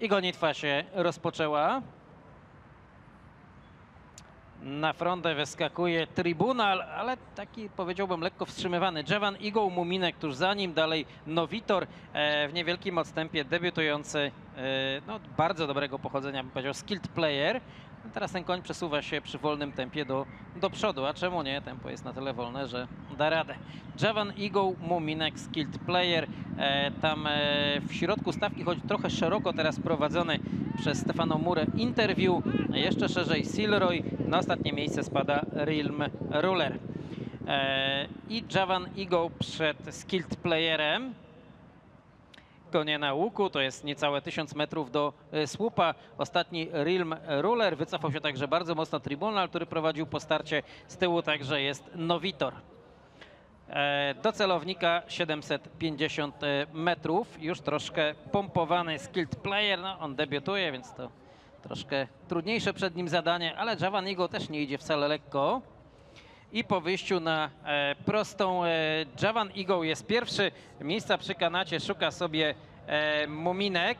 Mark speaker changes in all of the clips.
Speaker 1: I gonitwa się rozpoczęła. Na frontę wyskakuje Tribunal, ale taki powiedziałbym lekko wstrzymywany. Javan Eagle Muminek tuż za nim, dalej Nowitor e, w niewielkim odstępie debiutujący, e, no, bardzo dobrego pochodzenia, bym powiedział, skilled player. Teraz ten koń przesuwa się przy wolnym tempie do, do przodu, a czemu nie? Tempo jest na tyle wolne, że da radę. Javan Eagle Muminek, skilled player. E, tam e, w środku stawki, choć trochę szeroko teraz prowadzony przez Stefano Murę interview. Jeszcze szerzej Silroy. Na ostatnie miejsce spada Realm Ruler. E, I Javan Eagle przed skilled playerem. Konie na łuku, to jest niecałe 1000 metrów do e, słupa. Ostatni Realm Ruler wycofał się także bardzo mocno Tribunal, który prowadził po starcie. Z tyłu także jest Nowitor. E, Do celownika 750 metrów. Już troszkę pompowany skilled player. No, on debiutuje, więc to troszkę trudniejsze przed nim zadanie, ale Javan Eagle też nie idzie wcale lekko. I po wyjściu na e, prostą e, Javan Eagle jest pierwszy. Miejsca przy kanacie szuka sobie e, Muminek.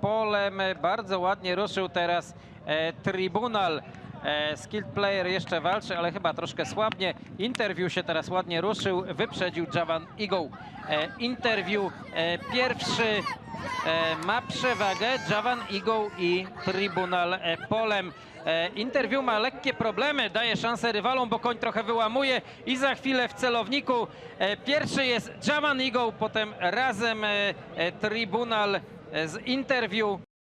Speaker 1: Polem bardzo ładnie ruszył teraz Tribunal. Skilled player jeszcze walczy, ale chyba troszkę słabnie. Interview się teraz ładnie ruszył, wyprzedził Javan Eagle. Interview pierwszy ma przewagę, Javan Eagle i Tribunal polem. E, interview ma lekkie problemy, daje szansę rywalom, bo koń trochę wyłamuje i za chwilę w celowniku e, pierwszy jest Javan Eagle, potem razem e, Tribunal z interview.